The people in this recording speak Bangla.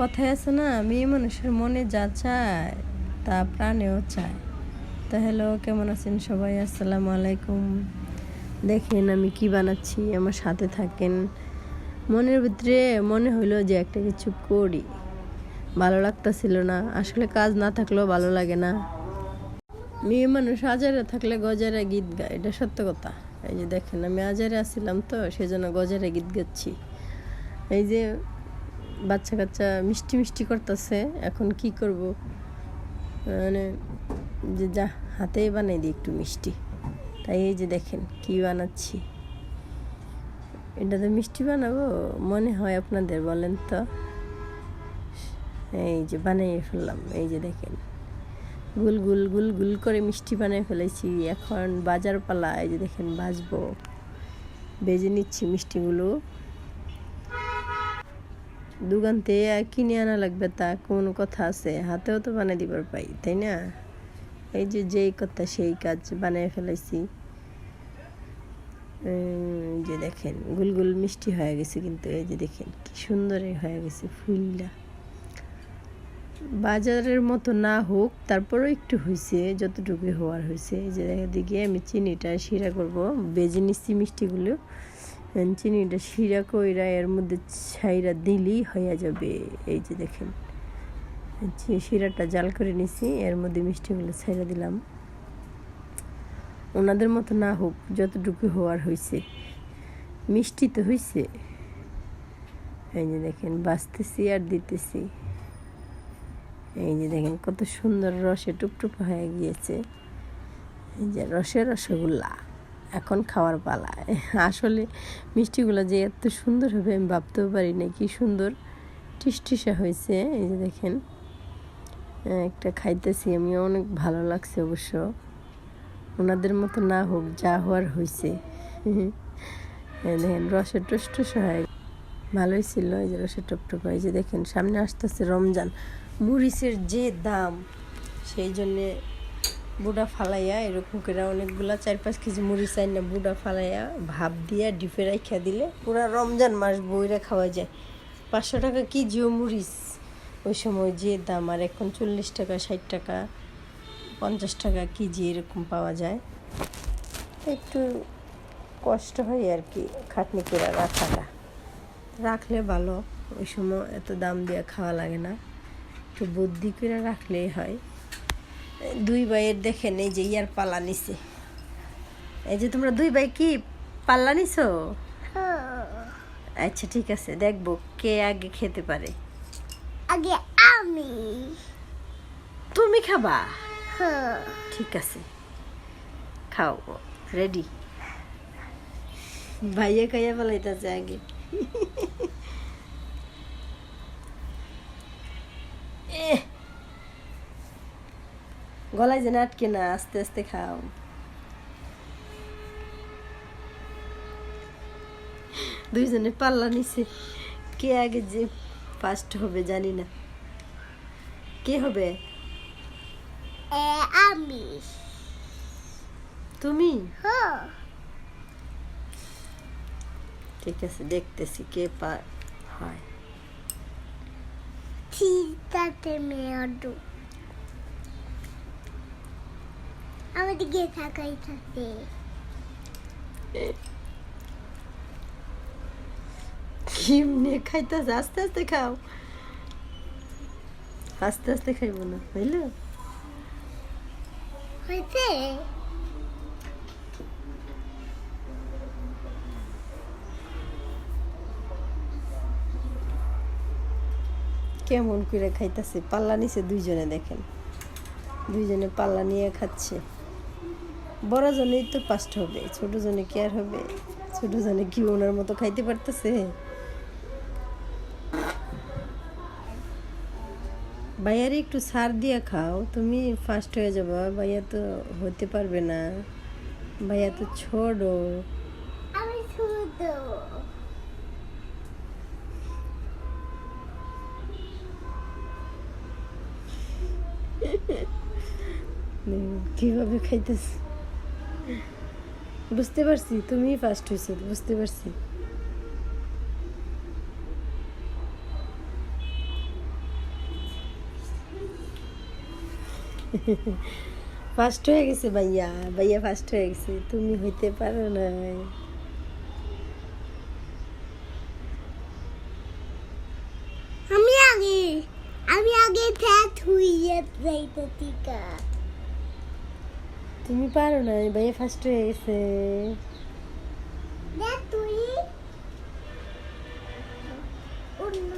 কথায় আছে না, মেয়ে মানুষের মনে যা চায় তা প্রাণেও চায়। তো হ্যালো কেমন আছেন সবাই? আসসালামু আলাইকুম। দেখেন আমি কি বানাচ্ছি, আমার সাথে থাকেন। মনের ভিতরে মনে হইল যে একটা কিছু করি। ভালো লাগতাছিল না, আসলে কাজ না থাকলেও ভালো লাগে না। মেয়ে মানুষ আজারে থাকলে গজারে গীত গায়, এটা সত্য কথা। এই যে দেখেন, আমি আজারে আসছিলাম তো সেই জন্য গজারে গীত গাচ্ছি। এই যে বাচ্চা কাচ্চা মিষ্টি মিষ্টি করতেছে, এখন কি করব? মানে যে যা হাতেই বানাই দিই একটু মিষ্টি। তাই এই যে দেখেন কি বানাচ্ছি। এটাতে মিষ্টি বানাবো? মনে হয় আপনাদের বলেন তো। এই যে বানিয়ে ফেললাম, এই যে দেখেন। গুল গুল গুল গুল করে মিষ্টি বানিয়ে ফেলেছি। এখন বাজার পালা এই যে দেখেন বাজবো বেজে নিচ্ছি মিষ্টিগুলো। দোকান থেকে কিনে আনা লাগবে তা কোনো কথা আছে? হাতেও তো বানিয়ে দিবার পাই, তাই না? এই যে যেই কথা সেই কাজ বানিয়ে ফেলেছি যে দেখেন, গুলগুল মিষ্টি হয়ে গেছে কিন্তু এই যে দেখেন, কি সুন্দর হয়ে গেছে ফুলটা। বাজারের মতো না হোক, তারপরেও একটু হয়েছে যতটুকু হওয়ার হয়েছে যে দিকে আমি চিনিটা শিরা করব, বেজে নিচ্ছি মিষ্টিগুলো। চিনিটা শিরা কইরা এর মধ্যে ছাইরা দিলেই হয়ে যাবে এই যে দেখেন শিরাটা জাল করে নিছি এর মধ্যে মিষ্টিগুলো ছাইরা দিলাম ওনাদের মতো না হোক যতটুকু হওয়ার হয়েছে মিষ্টি তো হয়েছে এই যে দেখেন বাঁচতেছি আর দিতেছি এই যে দেখেন কত সুন্দর রসে টুপটুপ হয়ে গিয়েছে এই যে রসে রসগোল্লা এখন খাওয়ার পালায়। আসলে মিষ্টিগুলো যে এত সুন্দর হবে, আমি ভাবতেও পারি না কি সুন্দর টিসটিসা হয়েছে। এই যে দেখেন, একটা খাইতেছি আমি অনেক ভালো লাগছে অবশ্য। ওনাদের মতো না হোক, যা হওয়ার হয়েছে দেখেন রসের টুসটুস হয়। ভালোই ছিল এই যে রসের টপটপ এই যে দেখেন, সামনে আসতেছে রমজান। মরিচের যে দাম, সেই জন্যে বুড়া ফালাইয়া এরকম করে অনেকগুলা চার পাঁচ কেজি মরিচ আই না বুড়া ফালাইয়া ভাপ দিয়া, ডিপে রাখা দিলে পুরা রমজান মাস বইরা খাওয়া যায়। পাঁচশো টাকা কেজিও মরিচ ওই সময় যে দাম, আর এখন চল্লিশ টাকা, ষাট টাকা, পঞ্চাশ টাকা কেজি এরকম পাওয়া যায়। একটু কষ্ট হয় আর কি খাটনি করে রাখাটা। রাখলে ভালো, ওই সময় এত দাম দিয়ে খাওয়া লাগে না। একটু বুদ্ধি করে রাখলেই হয়। দুই ভাইয়ের দেখেন এই যে ইয়ার পাল্লা নিছে। এই যে তোমরা দুই ভাই কি পাল্লা নিছো? আচ্ছা ঠিক আছে দেখব কে আগে খেতে পারে। আগে আমি। তুমি খাবা? হ্যাঁ। ঠিক আছে খাও রেডি ভাইয়া খাইয়া ফেলাইতেছে আগে। গলায় যেন আটকে না আস্তে আস্তে খাও। দুইজনে পাল্লা নিছে। কে আগে যে ফার্স্ট হবে জানি না। কে হবে? আমি। তুমি? ঠিক আছে দেখতেছি কে পা হয়। চিন্তাতে মেয়াদু আমার দিকে তাকাই থাকে কেমনে খাইতেছে? আস্তে আস্তে খাও। আস্তে আস্তে খাইবো না বুঝলো হয়েছে? কেমন করে খাইতেছে? পাল্লা নিছে দুইজনে দেখেন। দুইজনে পাল্লা নিয়ে খাচ্ছে। বড় জনেই তো ফার্স্ট হবে ছোট জনে কি আর হবে? ছোট জনে কি ওনার মতো খাইতে পারতেছে? ভাইয়ারে একটু সার দিয়ে খাও তুমি ফার্স্ট হয়ে যাবা ভাইয়া তো হতে পারবে না। ভাইয়া তো আমি কীভাবে খাইতেছে? বুঝতে পারছি তুমি ফার্স্ট হয়েছো বুঝতে পারছি ফার্স্ট হয়ে গেছে ভাইয়া ভাইয়া ফার্স্ট হয়ে গেছে তুমি হইতে পারো না আমি আগে আমি আগে ফ্যাট হইয়া যাইতে টিকা তুমি পারো না ভাইয়া ফার্স্ট হয়ে গেছে তুই অন্য